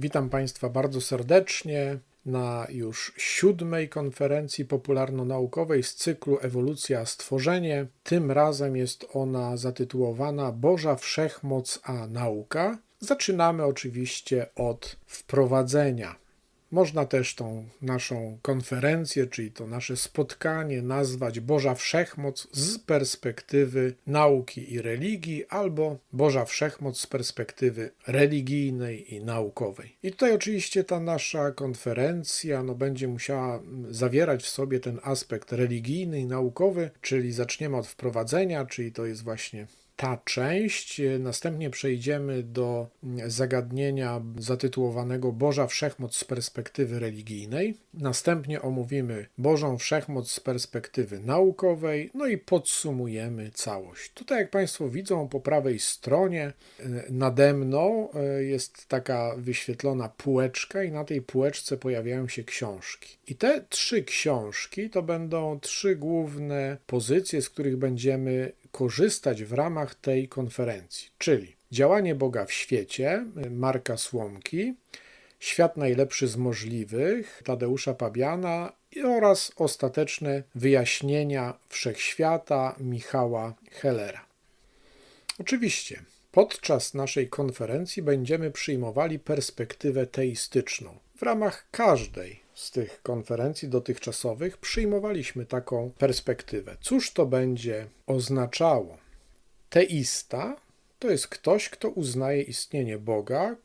Witam Państwa bardzo serdecznie na już siódmej konferencji popularno-naukowej z cyklu Ewolucja Stworzenie. Tym razem jest ona zatytułowana Boża Wszechmoc a Nauka. Zaczynamy oczywiście od wprowadzenia można też tą naszą konferencję, czyli to nasze spotkanie nazwać Boża Wszechmoc z perspektywy nauki i religii, albo Boża Wszechmoc z perspektywy religijnej i naukowej. I tutaj oczywiście ta nasza konferencja no, będzie musiała zawierać w sobie ten aspekt religijny i naukowy, czyli zaczniemy od wprowadzenia, czyli to jest właśnie ta część. Następnie przejdziemy do zagadnienia zatytułowanego Boża Wszechmoc z perspektywy religijnej. Następnie omówimy Bożą Wszechmoc z perspektywy naukowej, no i podsumujemy całość. Tutaj, jak Państwo widzą, po prawej stronie e, nade mną e, jest taka wyświetlona półeczka, i na tej półeczce pojawiają się książki. I te trzy książki to będą trzy główne pozycje, z których będziemy korzystać w ramach tej konferencji, czyli działanie Boga w świecie Marka Słomki, Świat najlepszy z możliwych Tadeusza Pabiana oraz ostateczne wyjaśnienia wszechświata Michała Hellera. Oczywiście, podczas naszej konferencji będziemy przyjmowali perspektywę teistyczną. W ramach każdej z tych konferencji dotychczasowych przyjmowaliśmy taką perspektywę. Cóż to będzie oznaczało? Teista to jest ktoś, kto uznaje istnienie Boga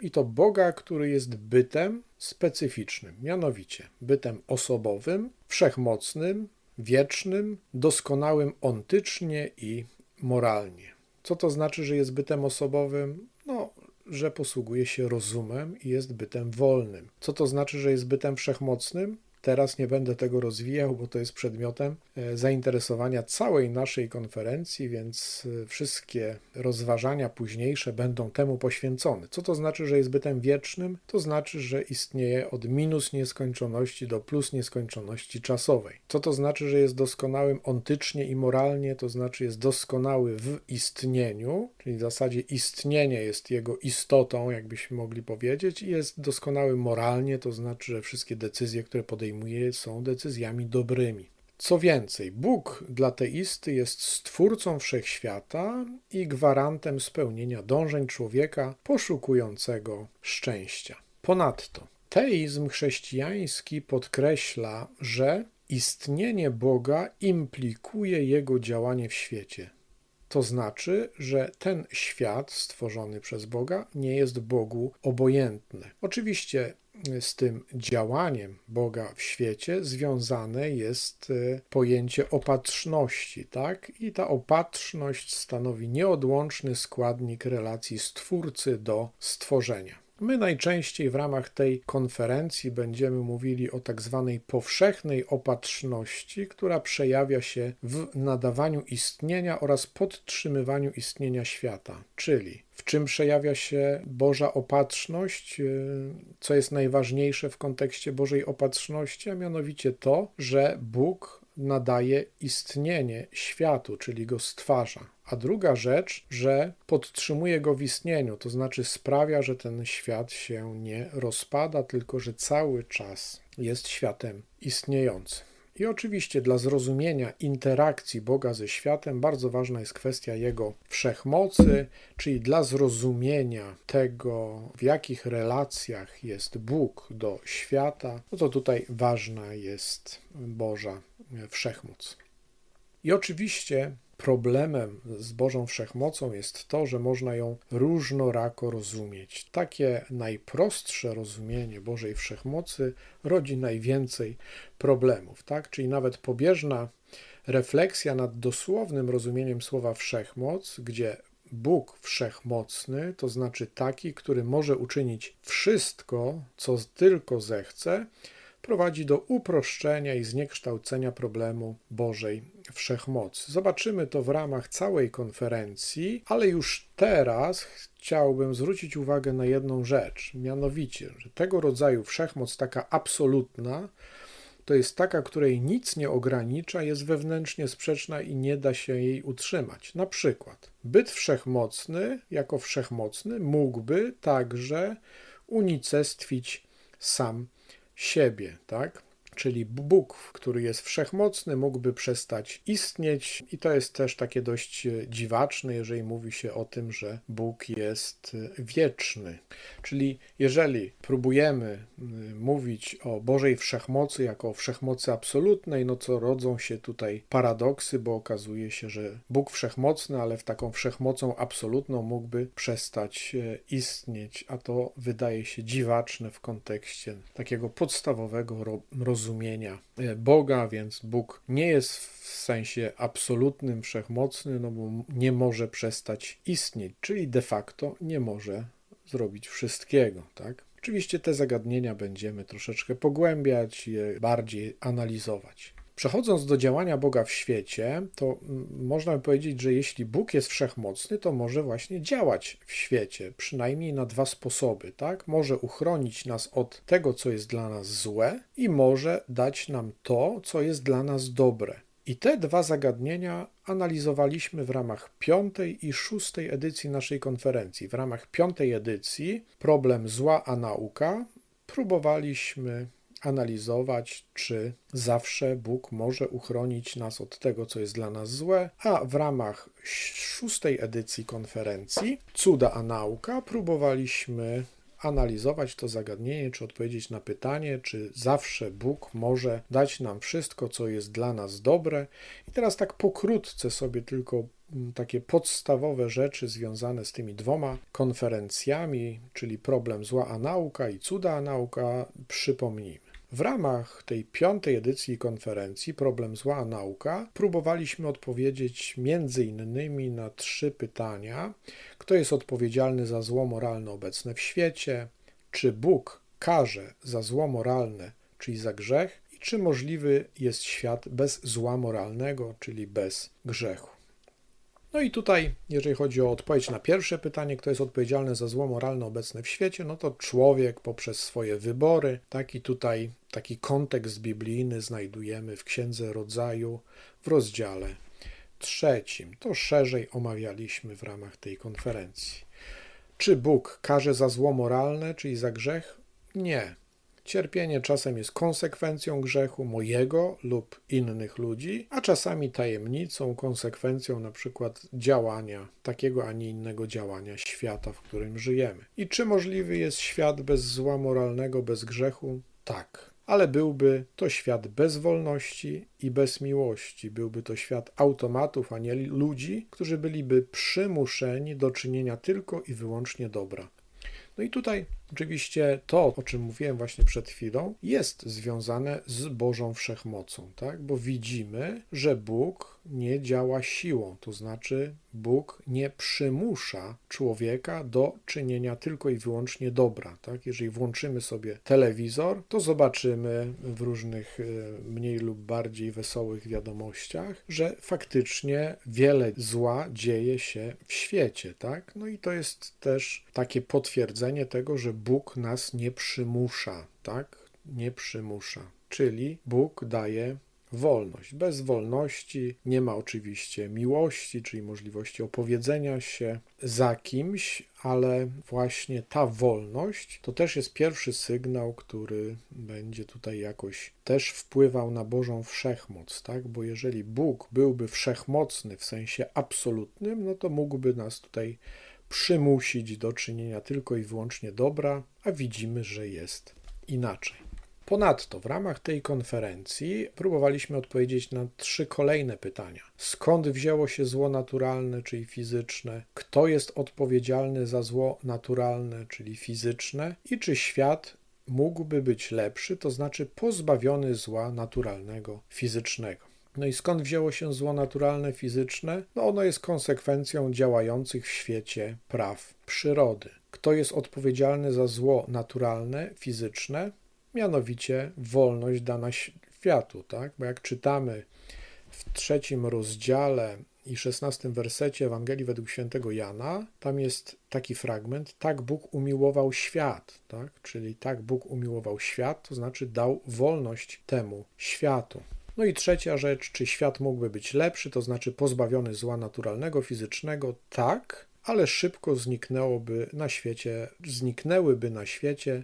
i to Boga, który jest bytem specyficznym, mianowicie bytem osobowym, wszechmocnym, wiecznym, doskonałym ontycznie i moralnie. Co to znaczy, że jest bytem osobowym? No, że posługuje się rozumem i jest bytem wolnym. Co to znaczy, że jest bytem wszechmocnym? Teraz nie będę tego rozwijał, bo to jest przedmiotem e, zainteresowania całej naszej konferencji, więc e, wszystkie rozważania późniejsze będą temu poświęcone. Co to znaczy, że jest bytem wiecznym? To znaczy, że istnieje od minus nieskończoności do plus nieskończoności czasowej. Co to znaczy, że jest doskonałym ontycznie i moralnie? To znaczy, jest doskonały w istnieniu, czyli w zasadzie istnienie jest jego istotą, jakbyśmy mogli powiedzieć, i jest doskonały moralnie, to znaczy, że wszystkie decyzje, które podejmuje, podejmuje, są decyzjami dobrymi. Co więcej, Bóg dla teisty jest stwórcą wszechświata i gwarantem spełnienia dążeń człowieka poszukującego szczęścia. Ponadto, teizm chrześcijański podkreśla, że istnienie Boga implikuje jego działanie w świecie. To znaczy, że ten świat stworzony przez Boga nie jest Bogu obojętny. Oczywiście z tym działaniem Boga w świecie związane jest e, pojęcie opatrzności, tak? I ta opatrzność stanowi nieodłączny składnik relacji Stwórcy do stworzenia. My najczęściej w ramach tej konferencji będziemy mówili o tak zwanej powszechnej opatrzności, która przejawia się w nadawaniu istnienia oraz podtrzymywaniu istnienia świata, czyli w czym przejawia się Boża opatrzność, y, co jest najważniejsze w kontekście Bożej opatrzności, a mianowicie to, że Bóg nadaje istnienie światu, czyli go stwarza. A druga rzecz, że podtrzymuje go w istnieniu, to znaczy sprawia, że ten świat się nie rozpada, tylko że cały czas jest światem istniejącym. I oczywiście dla zrozumienia interakcji Boga ze światem bardzo ważna jest kwestia Jego wszechmocy, czyli dla zrozumienia tego, w jakich relacjach jest Bóg do świata, no to tutaj ważna jest Boża wszechmoc. I oczywiście problemem z Bożą Wszechmocą jest to, że można ją różnorako rozumieć. Takie najprostsze rozumienie Bożej Wszechmocy rodzi najwięcej problemów, tak? Czyli nawet pobieżna refleksja nad dosłownym rozumieniem słowa wszechmoc, gdzie Bóg wszechmocny, to znaczy taki, który może uczynić wszystko, co tylko zechce, prowadzi do uproszczenia i zniekształcenia problemu Bożej Wszechmocy. Zobaczymy to w ramach całej konferencji, ale już teraz chciałbym zwrócić uwagę na jedną rzecz, mianowicie, że tego rodzaju wszechmoc, taka absolutna, to jest taka, której nic nie ogranicza, jest wewnętrznie sprzeczna i nie da się jej utrzymać. Na przykład, byt wszechmocny, jako wszechmocny, mógłby także unicestwić sam siebie, tak? Czyli Bóg, który jest wszechmocny, mógłby przestać istnieć, i to jest też takie dość dziwaczne, jeżeli mówi się o tym, że Bóg jest wieczny. Czyli jeżeli próbujemy mówić o Bożej wszechmocy jako o wszechmocy absolutnej, no co rodzą się tutaj paradoksy, bo okazuje się, że Bóg wszechmocny, ale w taką wszechmocą absolutną mógłby przestać e, istnieć, a to wydaje się dziwaczne w kontekście takiego podstawowego rozumienia rozumienia e, Boga, więc Bóg nie jest w sensie absolutnym, wszechmocny, no bo nie może przestać istnieć, czyli de facto nie może zrobić wszystkiego, tak? Oczywiście te zagadnienia będziemy troszeczkę pogłębiać, je bardziej analizować. Przechodząc do działania Boga w świecie, to można by powiedzieć, że jeśli Bóg jest wszechmocny, to może właśnie działać w świecie, przynajmniej na dwa sposoby, tak? Może uchronić nas od tego, co jest dla nas złe i może dać nam to, co jest dla nas dobre. I te dwa zagadnienia analizowaliśmy w ramach piątej i szóstej edycji naszej konferencji. W ramach piątej edycji problem zła a nauka próbowaliśmy analizować, czy zawsze Bóg może uchronić nas od tego, co jest dla nas złe, a w ramach szóstej edycji konferencji Cuda a Nauka próbowaliśmy analizować to zagadnienie, czy odpowiedzieć na pytanie, czy zawsze Bóg może dać nam wszystko, co jest dla nas dobre. I teraz tak pokrótce sobie tylko mm, takie podstawowe rzeczy związane z tymi dwoma konferencjami, czyli problem zła a nauka i cuda a nauka, przypomnijmy. W ramach tej piątej edycji konferencji Problem Zła Nauka próbowaliśmy odpowiedzieć między innymi na trzy pytania. Kto jest odpowiedzialny za zło moralne obecne w świecie? Czy Bóg karze za zło moralne, czyli za grzech? I czy możliwy jest świat bez zła moralnego, czyli bez grzechu? No i tutaj, jeżeli chodzi o odpowiedź na pierwsze pytanie, kto jest odpowiedzialny za zło moralne obecne w świecie, no to człowiek poprzez swoje wybory. Taki tutaj, taki kontekst biblijny znajdujemy w Księdze Rodzaju w rozdziale trzecim. To szerzej omawialiśmy w ramach tej konferencji. Czy Bóg karze za zło moralne, czyli za grzech? Nie. Cierpienie czasem jest konsekwencją grzechu mojego lub innych ludzi, a czasami tajemnicą, konsekwencją na przykład działania, takiego, a nie innego działania świata, w którym żyjemy. I czy możliwy jest świat bez zła moralnego, bez grzechu? Tak. Ale byłby to świat bez wolności i bez miłości. Byłby to świat automatów, a nie ludzi, którzy byliby przymuszeni do czynienia tylko i wyłącznie dobra. No i tutaj oczywiście to, o czym mówiłem właśnie przed chwilą, jest związane z Bożą wszechmocą, tak? Bo widzimy, że Bóg nie działa siłą, to znaczy Bóg nie przymusza człowieka do czynienia tylko i wyłącznie dobra, tak? Jeżeli włączymy sobie telewizor, to zobaczymy w różnych e, mniej lub bardziej wesołych wiadomościach, że faktycznie wiele zła dzieje się w świecie, tak? No i to jest też takie potwierdzenie tego, że Bóg nas nie przymusza, tak? Nie przymusza. Czyli Bóg daje wolność. Bez wolności nie ma oczywiście miłości, czyli możliwości opowiedzenia się za kimś, ale właśnie ta wolność to też jest pierwszy sygnał, który będzie tutaj jakoś też wpływał na Bożą wszechmoc, tak? Bo jeżeli Bóg byłby wszechmocny w sensie absolutnym, no to mógłby nas tutaj przymusić do czynienia tylko i wyłącznie dobra, a widzimy, że jest inaczej. Ponadto w ramach tej konferencji próbowaliśmy odpowiedzieć na trzy kolejne pytania. Skąd wzięło się zło naturalne, czyli fizyczne? Kto jest odpowiedzialny za zło naturalne, czyli fizyczne? I czy świat mógłby być lepszy, to znaczy pozbawiony zła naturalnego, fizycznego? No i skąd wzięło się zło naturalne, fizyczne? No ono jest konsekwencją działających w świecie praw przyrody. Kto jest odpowiedzialny za zło naturalne, fizyczne? Mianowicie wolność dana światu, tak? Bo jak czytamy w trzecim rozdziale i szesnastym wersecie Ewangelii według świętego Jana, tam jest taki fragment, tak Bóg umiłował świat, tak? Czyli tak Bóg umiłował świat, to znaczy dał wolność temu światu. No i trzecia rzecz, czy świat mógłby być lepszy, to znaczy pozbawiony zła naturalnego, fizycznego? Tak, ale szybko zniknęłoby na świecie, zniknęłyby na świecie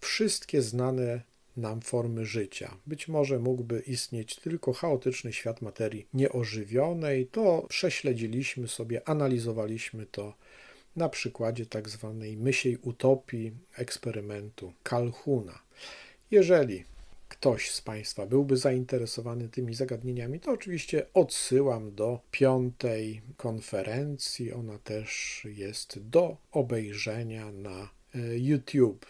wszystkie znane nam formy życia. Być może mógłby istnieć tylko chaotyczny świat materii nieożywionej. To prześledziliśmy sobie, analizowaliśmy to na przykładzie tak zwanej mysiej utopii eksperymentu Calhuna. Jeżeli ktoś z Państwa byłby zainteresowany tymi zagadnieniami, to oczywiście odsyłam do piątej konferencji. Ona też jest do obejrzenia na e, YouTube.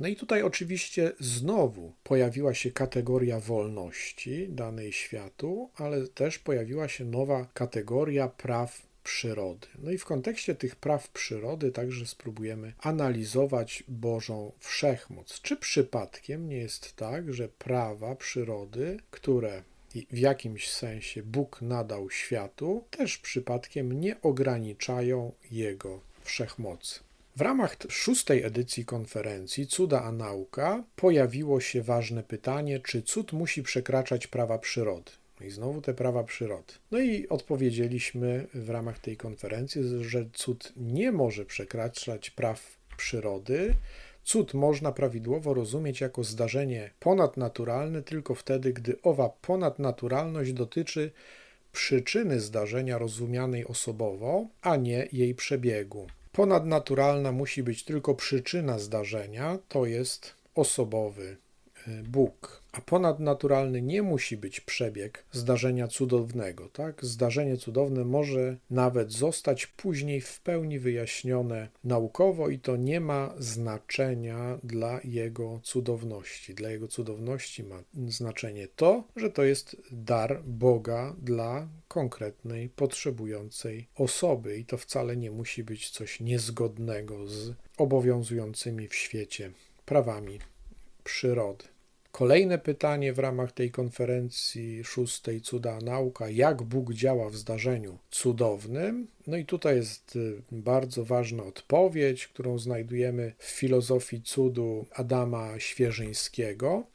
No i tutaj oczywiście znowu pojawiła się kategoria wolności danej światu, ale też pojawiła się nowa kategoria praw przyrody. No i w kontekście tych praw przyrody także spróbujemy analizować Bożą wszechmoc. Czy przypadkiem nie jest tak, że prawa przyrody, które w jakimś sensie Bóg nadał światu, też przypadkiem nie ograniczają jego wszechmocy? W ramach szóstej edycji konferencji Cuda a Nauka pojawiło się ważne pytanie, czy cud musi przekraczać prawa przyrody. I znowu te prawa przyrody. No i odpowiedzieliśmy w ramach tej konferencji, że cud nie może przekraczać praw przyrody. Cud można prawidłowo rozumieć jako zdarzenie ponadnaturalne tylko wtedy, gdy owa ponadnaturalność dotyczy przyczyny zdarzenia rozumianej osobowo, a nie jej przebiegu. Ponadnaturalna musi być tylko przyczyna zdarzenia, to jest osobowy Bóg. A ponadnaturalny nie musi być przebieg zdarzenia cudownego. Tak? Zdarzenie cudowne może nawet zostać później w pełni wyjaśnione naukowo, i to nie ma znaczenia dla jego cudowności. Dla jego cudowności ma znaczenie to, że to jest dar Boga dla konkretnej, potrzebującej osoby, i to wcale nie musi być coś niezgodnego z obowiązującymi w świecie prawami przyrody. Kolejne pytanie w ramach tej konferencji szóstej Cuda Nauka, jak Bóg działa w zdarzeniu cudownym? No i tutaj jest y, bardzo ważna odpowiedź, którą znajdujemy w filozofii cudu Adama Świeżyńskiego.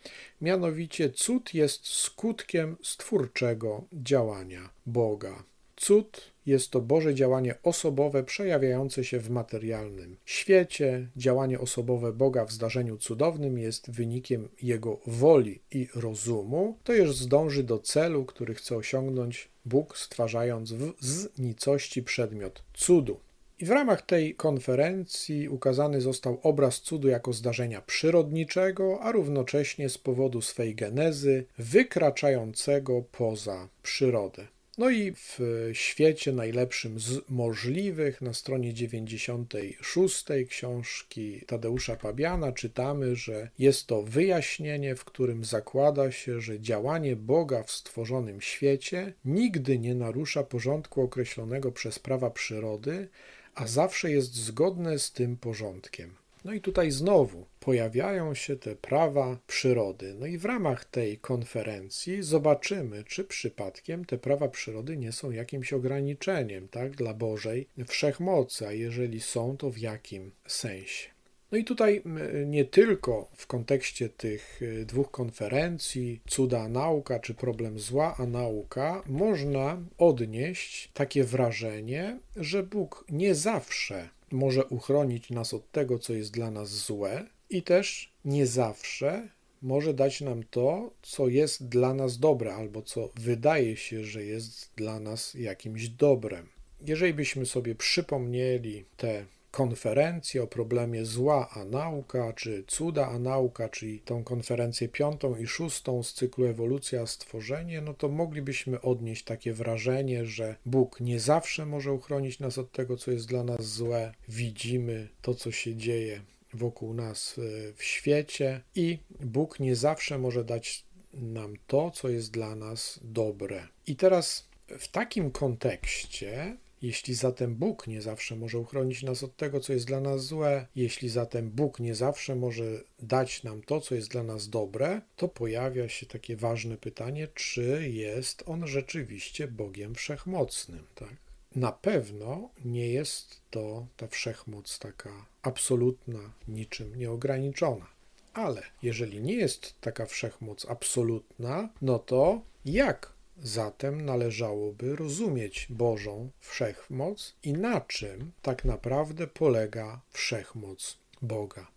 Mianowicie cud jest skutkiem stwórczego działania Boga. Cud jest to Boże działanie osobowe przejawiające się w materialnym świecie. Działanie osobowe Boga w zdarzeniu cudownym jest wynikiem Jego woli i rozumu, to już zdąży do celu, który chce osiągnąć Bóg, stwarzając w z nicości przedmiot cudu. I w ramach tej konferencji ukazany został obraz cudu jako zdarzenia przyrodniczego, a równocześnie z powodu swej genezy wykraczającego poza przyrodę. No i w świecie najlepszym z możliwych, na stronie 96 książki Tadeusza Pabiana czytamy, że jest to wyjaśnienie, w którym zakłada się, że działanie Boga w stworzonym świecie nigdy nie narusza porządku określonego przez prawa przyrody, a zawsze jest zgodne z tym porządkiem. No i tutaj znowu pojawiają się te prawa przyrody. No i w ramach tej konferencji zobaczymy, czy przypadkiem te prawa przyrody nie są jakimś ograniczeniem tak, dla Bożej wszechmocy, a jeżeli są, to w jakim sensie. No i tutaj nie tylko w kontekście tych y, dwóch konferencji, cuda nauka czy problem zła a nauka, można odnieść takie wrażenie, że Bóg nie zawsze może uchronić nas od tego, co jest dla nas złe, i też nie zawsze może dać nam to, co jest dla nas dobre, albo co wydaje się, że jest dla nas jakimś dobrem. Jeżeli byśmy sobie przypomnieli te konferencję o problemie zła a nauka, czy cuda a nauka, czyli tą konferencję piątą i szóstą z cyklu Ewolucja stworzenie, no to moglibyśmy odnieść takie wrażenie, że Bóg nie zawsze może uchronić nas od tego, co jest dla nas złe. Widzimy to, co się dzieje wokół nas e, w świecie i Bóg nie zawsze może dać nam to, co jest dla nas dobre. I teraz w takim kontekście jeśli zatem Bóg nie zawsze może uchronić nas od tego, co jest dla nas złe, jeśli zatem Bóg nie zawsze może dać nam to, co jest dla nas dobre, to pojawia się takie ważne pytanie, czy jest On rzeczywiście Bogiem wszechmocnym, tak? Na pewno nie jest to ta wszechmoc taka absolutna, niczym nieograniczona. Ale jeżeli nie jest taka wszechmoc absolutna, no to jak zatem należałoby rozumieć Bożą wszechmoc i na czym tak naprawdę polega wszechmoc Boga.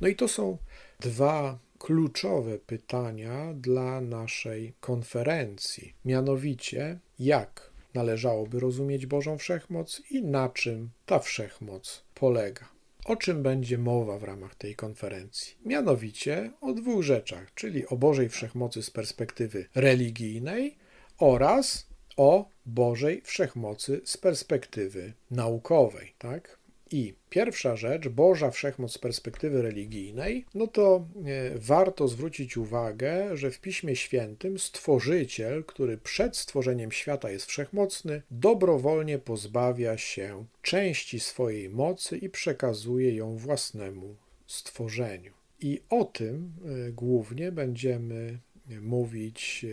No i to są dwa kluczowe pytania dla naszej konferencji. Mianowicie, jak należałoby rozumieć Bożą wszechmoc i na czym ta wszechmoc polega. O czym będzie mowa w ramach tej konferencji? Mianowicie o dwóch rzeczach, czyli o Bożej wszechmocy z perspektywy religijnej oraz o Bożej wszechmocy z perspektywy naukowej, tak? I pierwsza rzecz, Boża wszechmoc z perspektywy religijnej, no to e, warto zwrócić uwagę, że w Piśmie Świętym stworzyciel, który przed stworzeniem świata jest wszechmocny, dobrowolnie pozbawia się części swojej mocy i przekazuje ją własnemu stworzeniu. I o tym e, głównie będziemy mówić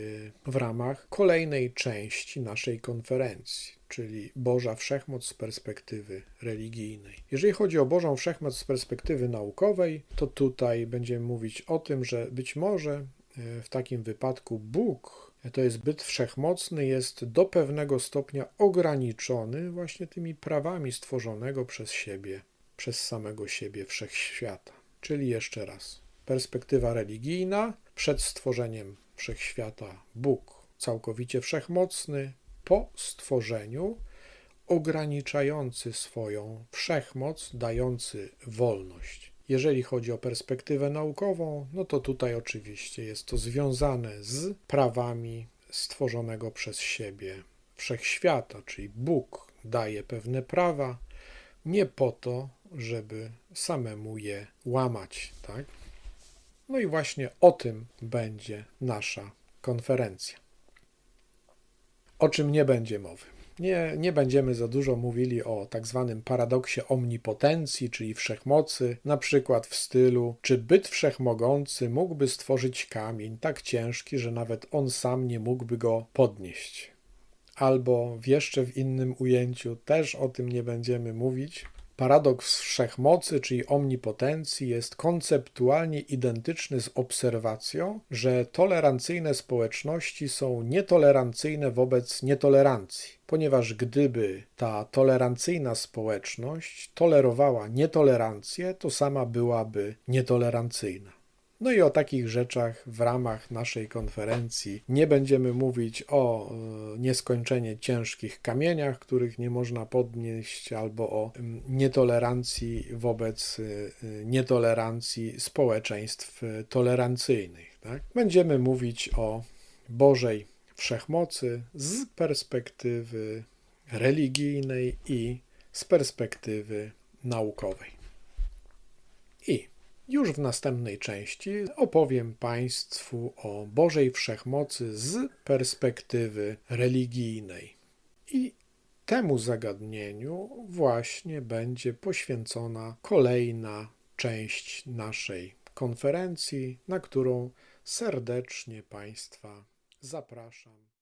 e, w ramach kolejnej części naszej konferencji, czyli Boża Wszechmoc z perspektywy religijnej. Jeżeli chodzi o Bożą Wszechmoc z perspektywy naukowej, to tutaj będziemy mówić o tym, że być może e, w takim wypadku Bóg to jest byt wszechmocny, jest do pewnego stopnia ograniczony właśnie tymi prawami stworzonego przez siebie, przez samego siebie wszechświata. Czyli jeszcze raz, perspektywa religijna, przed stworzeniem wszechświata Bóg całkowicie wszechmocny, po stworzeniu ograniczający swoją wszechmoc, dający wolność. Jeżeli chodzi o perspektywę naukową, no to tutaj oczywiście jest to związane z prawami stworzonego przez siebie wszechświata, czyli Bóg daje pewne prawa nie po to, żeby samemu je łamać, tak? No i właśnie o tym będzie nasza konferencja. O czym nie będzie mowy? Nie, nie będziemy za dużo mówili o tak zwanym paradoksie omnipotencji, czyli wszechmocy, na przykład w stylu, czy byt wszechmogący mógłby stworzyć kamień tak ciężki, że nawet on sam nie mógłby go podnieść. Albo w jeszcze w innym ujęciu też o tym nie będziemy mówić, Paradoks wszechmocy, czyli omnipotencji, jest konceptualnie identyczny z obserwacją, że tolerancyjne społeczności są nietolerancyjne wobec nietolerancji, ponieważ gdyby ta tolerancyjna społeczność tolerowała nietolerancję, to sama byłaby nietolerancyjna. No i o takich rzeczach w ramach naszej konferencji nie będziemy mówić o e, nieskończenie ciężkich kamieniach, których nie można podnieść, albo o nietolerancji wobec e, nietolerancji społeczeństw tolerancyjnych. Tak? Będziemy mówić o Bożej wszechmocy z perspektywy religijnej i z perspektywy naukowej. I już w następnej części opowiem Państwu o Bożej Wszechmocy z perspektywy religijnej. I temu zagadnieniu właśnie będzie poświęcona kolejna część naszej konferencji, na którą serdecznie Państwa zapraszam.